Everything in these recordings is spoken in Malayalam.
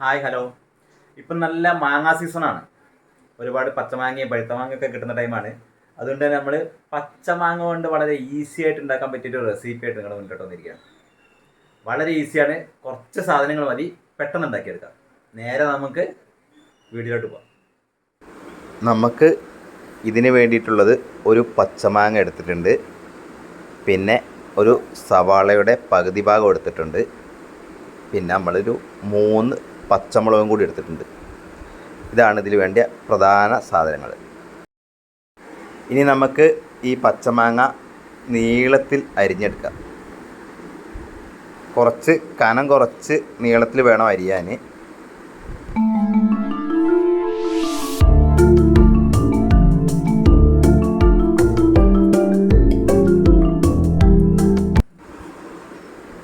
Hi hello. ഇപ്പം നല്ല മാങ്ങ സീസണാണ്. ഒരുപാട് പച്ചമാങ്ങയും പഴുത്ത മാങ്ങയൊക്കെ കിട്ടുന്ന ടൈമാണ്. അതുകൊണ്ട് തന്നെ നമ്മൾ പച്ചമാങ്ങ കൊണ്ട് വളരെ ഈസി ആയിട്ട് ഉണ്ടാക്കാൻ പറ്റിയൊരു റെസിപ്പി ആയിട്ട് നിങ്ങൾ മുന്നോട്ട് വന്നിരിക്കുകയാണ്. വളരെ ഈസിയാണ് കുറച്ച് സാധനങ്ങൾ മതി. പെട്ടെന്ന് ഉണ്ടാക്കിയെടുക്കാം. നേരെ നമുക്ക് വീഡിയോയിലോട്ട് പോകാം നമുക്ക് ഇതിന് വേണ്ടിയിട്ടുള്ളത് ഒരു പച്ചമാങ്ങ എടുത്തിട്ടുണ്ട്. പിന്നെ ഒരു സവാളയുടെ പകുതി ഭാഗം എടുത്തിട്ടുണ്ട്. പിന്നെ നമ്മളൊരു മൂന്ന് പച്ചമുളകും കൂടി എടുത്തിട്ടുണ്ട്. ഇതാണ് ഇതിൽ വേണ്ട പ്രധാന സാധനങ്ങൾ. ഇനി നമുക്ക് ഈ പച്ചമാങ്ങ നീളത്തിൽ അരിഞ്ഞെടുക്കാം. കുറച്ച് കനം കുറച്ച് നീളത്തിൽ വേണം അരിയാൻ.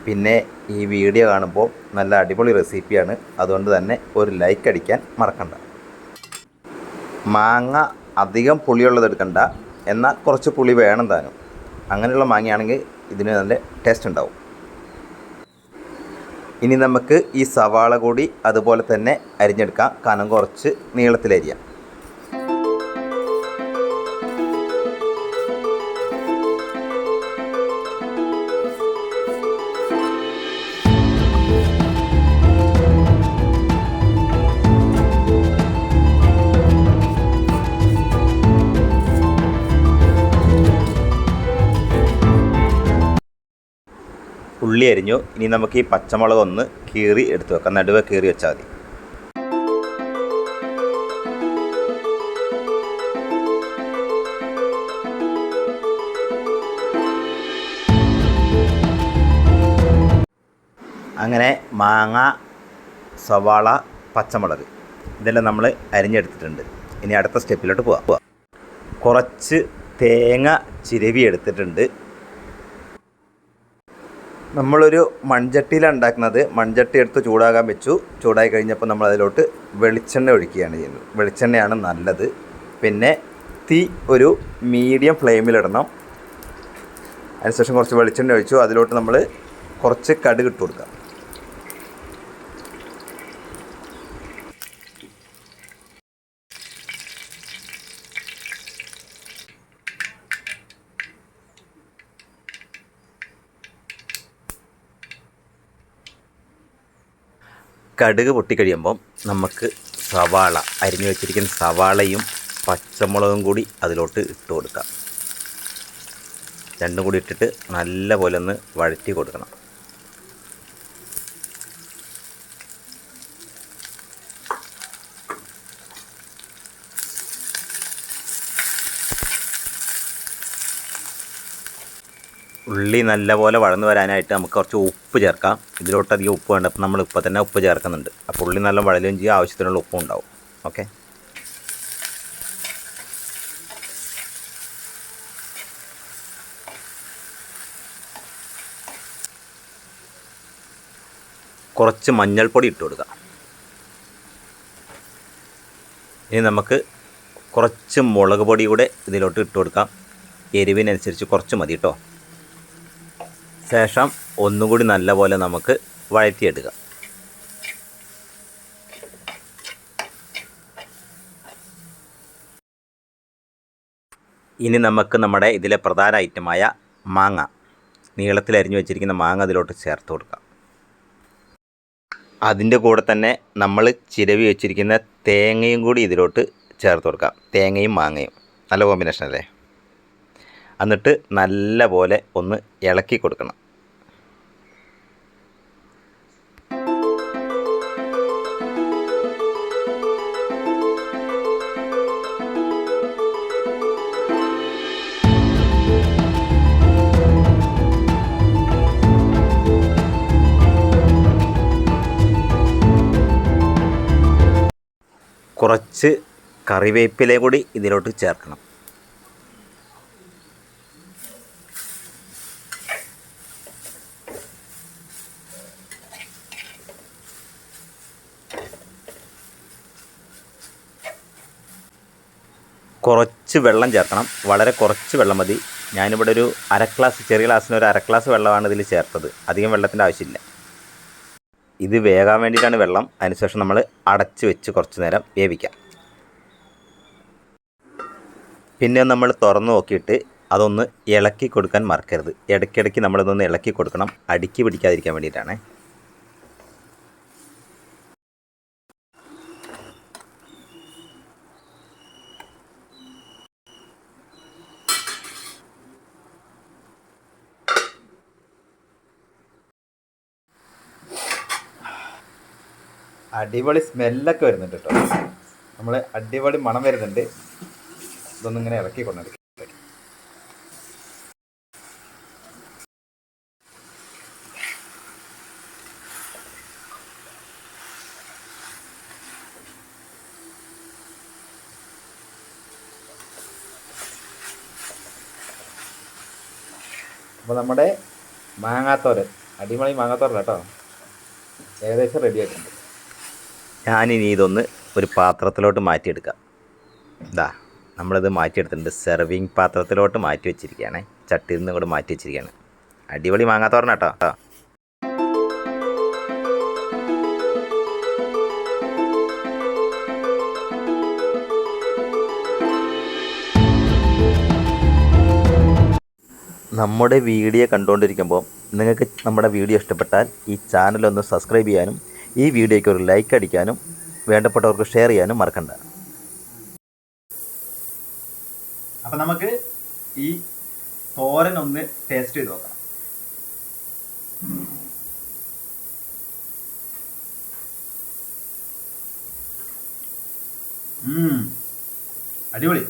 പിന്നെ ഈ വീഡിയോ കാണുമ്പോൾ നല്ല അടിപൊളി റെസിപ്പിയാണ്. അതുകൊണ്ട് തന്നെ ഒരു ലൈക്ക് അടിക്കാൻ മറക്കണ്ട. മാങ്ങ അധികം പുളിയുള്ളത് എടുക്കണ്ട. എന്നാൽ കുറച്ച് പുളി വേണം താനും. അങ്ങനെയുള്ള മാങ്ങയാണെങ്കിൽ ഇതിന് നല്ല ടേസ്റ്റ് ഉണ്ടാവും. ഇനി നമുക്ക് ഈ സവാള കൂടി അതുപോലെ തന്നെ അരിഞ്ഞെടുക്കാം. കനം കുറച്ച് നീളത്തിലരിയാം. ഉള്ളി അരിഞ്ഞു. ഇനി നമുക്ക് ഈ പച്ചമുളക് ഒന്ന് കീറി എടുത്തു വെക്കാം. നടുവെ കീറി വെച്ചാൽ മതി. അങ്ങനെ മാങ്ങ സവാള പച്ചമുളക് ഇതെല്ലാം നമ്മൾ അരിഞ്ഞെടുത്തിട്ടുണ്ട്. ഇനി അടുത്ത സ്റ്റെപ്പിലോട്ട് പോവാം. കുറച്ച് തേങ്ങ ചിരവി എടുത്തിട്ടുണ്ട് നമ്മളൊരു മൺചട്ടിയിലാണ് ഉണ്ടാക്കുന്നത്. മൺചട്ടി എടുത്ത് ചൂടാകാൻ വെച്ചു. ചൂടായി കഴിഞ്ഞപ്പോൾ നമ്മൾ അതിലോട്ട് വെളിച്ചെണ്ണ ഒഴിക്കുകയാണ് ചെയ്യുന്നത്. വെളിച്ചെണ്ണയാണ് നല്ലത്. പിന്നെ തീ ഒരു മീഡിയം ഫ്ലെയിമിലിടണം. അതിനുശേഷം കുറച്ച് വെളിച്ചെണ്ണ ഒഴിച്ചു. അതിലോട്ട് നമ്മൾ കുറച്ച് കടുക് ഇട്ട് കൊടുക്കാം. കടുക് പൊട്ടിക്കഴിയുമ്പം നമുക്ക് സവാള അരിഞ്ഞു വെച്ചിരിക്കുന്ന സവാളയും പച്ചമുളകും കൂടി അതിലോട്ട് ഇട്ട് കൊടുക്കാം. രണ്ടും കൂടി ഇട്ടിട്ട് നല്ല പോലെ ഒന്ന് വഴറ്റി കൊടുക്കണം. ഉള്ളി നല്ലപോലെ വളർന്നു വരാനായിട്ട് നമുക്ക് കുറച്ച് ഉപ്പ് ചേർക്കാം. ഇതിലോട്ടധികം ഉപ്പ് വേണ്ട. അപ്പം നമ്മൾ ഇപ്പം തന്നെ ഉപ്പ് ചേർക്കുന്നുണ്ട്. അപ്പോൾ ഉള്ളി നല്ല വഴലുകയും ചെയ്യും. ആവശ്യത്തിനുള്ള ഉപ്പും ഉണ്ടാവും. ഓക്കെ? കുറച്ച് മഞ്ഞൾപ്പൊടി ഇട്ട് കൊടുക്കാം. ഇനി നമുക്ക് കുറച്ച് മുളക് പൊടി കൂടെ ഇതിലോട്ട് ഇട്ട് കൊടുക്കാം. എരിവിനനുസരിച്ച് കുറച്ച് മതി കേട്ടോ. ശേഷം ഒന്നുകൂടി നല്ലപോലെ നമുക്ക് വഴറ്റിയെടുക്കാം. ഇനി നമുക്ക് നമ്മുടെ ഇതിലെ പ്രധാന ഐറ്റമായ മാങ്ങ നീളത്തിൽ അരിഞ്ഞു വെച്ചിരിക്കുന്ന മാങ്ങ അതിലോട്ട് ചേർത്ത് കൊടുക്കാം. അതിന്റെ കൂടെ തന്നെ നമ്മൾ ചിരവി വെച്ചിരിക്കുന്ന തേങ്ങയും കൂടി ഇതിലോട്ട് ചേർത്ത് കൊടുക്കാം. തേങ്ങയും മാങ്ങയും. നല്ല കോമ്പിനേഷൻ അല്ലേ? എന്നിട്ട് നല്ല പോലെ ഒന്ന് ഇളക്കി കൊടുക്കണം. കുറച്ച് കറിവേപ്പില കൂടി ഇതിലോട്ട് ചേർക്കണം. കുറച്ച് വെള്ളം ചേർക്കണം. വളരെ കുറച്ച് വെള്ളം മതി. ഞാനിവിടെ ഒരു അര ഗ്ലാസ് ചെറിയ ഗ്ലാസ്സിന് ഒരു അര ഗ്ലാസ് വെള്ളമാണ് ഇതിൽ ചേർത്തത്. അധികം വെള്ളത്തിന്റെ ആവശ്യമില്ല. ഇത് വേകാൻ വേണ്ടിയിട്ടാണ് വെള്ളം. അതിനുശേഷം നമ്മൾ അടച്ച് വെച്ച് കുറച്ച് നേരം വേവിക്കാം. പിന്നെ നമ്മൾ തുറന്ന് നോക്കിയിട്ട് അതൊന്ന് ഇളക്കി കൊടുക്കാൻ മറക്കരുത്. ഇടയ്ക്കിടയ്ക്ക് നമ്മളിതൊന്ന് ഇളക്കി കൊടുക്കണം. അടുക്കി പിടിക്കാതിരിക്കാൻ വേണ്ടിയിട്ടാണ്. അടിപൊളി സ്മെല്ലൊക്കെ വരുന്നുണ്ട് കേട്ടോ. നമ്മൾ അടിപൊളി മണം വരുന്നുണ്ട്. ഇതൊന്നും ഇങ്ങനെ ഇറക്കി കൊണ്ടെടുക്കും അപ്പോൾ നമ്മുടെ മാങ്ങാത്തോരൻ അടിമളി മാങ്ങാത്തോരൻ കേട്ടോ. ഏകദേശം റെഡി ആയിട്ടുണ്ട്. ഞാനിനി ഇതൊന്ന് ഒരു പാത്രത്തിലോട്ട് മാറ്റിയെടുക്കാം. ഇതാ നമ്മളിത് മാറ്റിയെടുത്തിട്ടുണ്ട്. സെർവിങ് പാത്രത്തിലോട്ട് മാറ്റി വെച്ചിരിക്കുകയാണ്. ചട്ടിയിൽ നിന്ന് കൂടെ മാറ്റി വെച്ചിരിക്കുകയാണ്. അടിപൊളി മാങ്ങാത്തോരൻ കേട്ടോ കേട്ടോ നമ്മുടെ വീഡിയോ കണ്ടുകൊണ്ടിരിക്കുമ്പോൾ നിങ്ങൾക്ക് നമ്മുടെ വീഡിയോ ഇഷ്ടപ്പെട്ടാൽ ഈ ചാനലൊന്ന് സബ്സ്ക്രൈബ് ചെയ്യാനും ഈ വീഡിയോയ്ക്ക് ഒരു ലൈക്ക് അടിക്കാനും വേണ്ടപ്പെട്ടവർക്ക് ഷെയർ ചെയ്യാനും മറക്കണ്ട. അപ്പം നമുക്ക് ഈ തോരൻ ഒന്ന് ടേസ്റ്റ് ചെയ്ത് നോക്കാം. അടിപൊളി.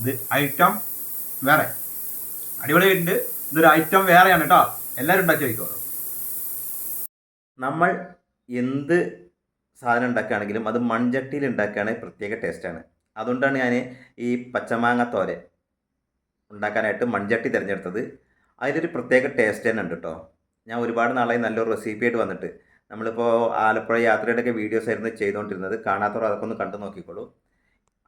ഇത് ഐറ്റം വേറെ. അടിപൊളി ഉണ്ട്. ഇതൊരു ഐറ്റം വേറെയാണ് കേട്ടോ. എല്ലാവരും ഉണ്ടാക്കി വയ്ക്കോളൂ നമ്മൾ എന്ത് സാധനം ഉണ്ടാക്കുകയാണെങ്കിലും അത് മൺചട്ടിയിൽ ഉണ്ടാക്കുകയാണെങ്കിൽ പ്രത്യേക ടേസ്റ്റാണ്. അതുകൊണ്ടാണ് ഞാൻ ഈ പച്ചമാങ്ങ തോരൻ ഉണ്ടാക്കാനായിട്ട് മൺചട്ടി തിരഞ്ഞെടുത്തത്. അതിലൊരു പ്രത്യേക ടേസ്റ്റ് തന്നെ ഉണ്ട് കേട്ടോ ഞാൻ ഒരുപാട് നാളായി നല്ലൊരു റെസിപ്പി ആയിട്ട് വന്നിട്ട്. നമ്മളിപ്പോൾ ആലപ്പുഴ യാത്രയുടെയൊക്കെ വീഡിയോസ് ആയിരുന്നു ചെയ്തുകൊണ്ടിരുന്നത്. കാണാത്തവർ അതൊക്കെ ഒന്ന് കണ്ടു നോക്കിക്കോളൂ.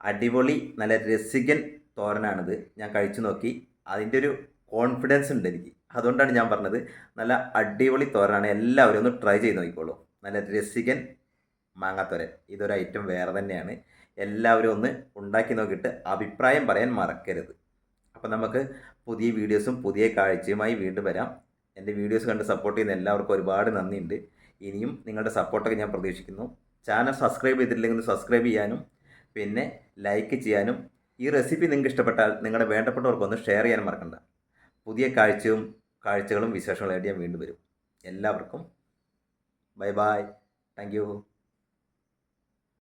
അടിപൊളി നല്ല രസികൻ തോരനാണിത്. ഞാൻ കഴിച്ചു നോക്കി. അതിന്റെ ഒരു കോൺഫിഡൻസ് ഉണ്ട് എനിക്ക്. അതുകൊണ്ടാണ് ഞാൻ പറഞ്ഞത്. നല്ല അടിപൊളി തോരനാണ്. എല്ലാവരും ഒന്ന് ട്രൈ ചെയ്ത് നോക്കിക്കോളൂ. നല്ല രസികൻ മാങ്ങാത്തോരൻ. ഇതൊരു ഐറ്റം വേറെ തന്നെയാണ്. എല്ലാവരും ഒന്ന് ഉണ്ടാക്കി നോക്കിയിട്ട് അഭിപ്രായം പറയാൻ മറക്കരുത്. അപ്പോൾ നമുക്ക് പുതിയ വീഡിയോസും പുതിയ കാഴ്ചയുമായി വീണ്ടും വരാം. എന്റെ വീഡിയോസ് കണ്ട് സപ്പോർട്ട് ചെയ്യുന്ന എല്ലാവർക്കും ഒരുപാട് നന്ദിയുണ്ട്. ഇനിയും നിങ്ങളുടെ സപ്പോർട്ടൊക്കെ ഞാൻ പ്രതീക്ഷിക്കുന്നു. ചാനൽ സബ്സ്ക്രൈബ് ചെയ്തിട്ടില്ലെങ്കിൽ സബ്സ്ക്രൈബ് ചെയ്യാനും പിന്നെ ലൈക്ക് ചെയ്യാനും ഈ റെസിപ്പി നിങ്ങൾക്ക് ഇഷ്ടപ്പെട്ടാൽ നിങ്ങളുടെ വേണ്ടപ്പെട്ടവർക്കൊന്ന് ഷെയർ ചെയ്യാൻ മറക്കണ്ട. പുതിയ കാഴ്ചയും കാഴ്ചകളും വിശേഷങ്ങളായിട്ട് ഞാൻ വീണ്ടും വരും. എല്ലാവർക്കും ബൈ ബൈ താങ്ക് യു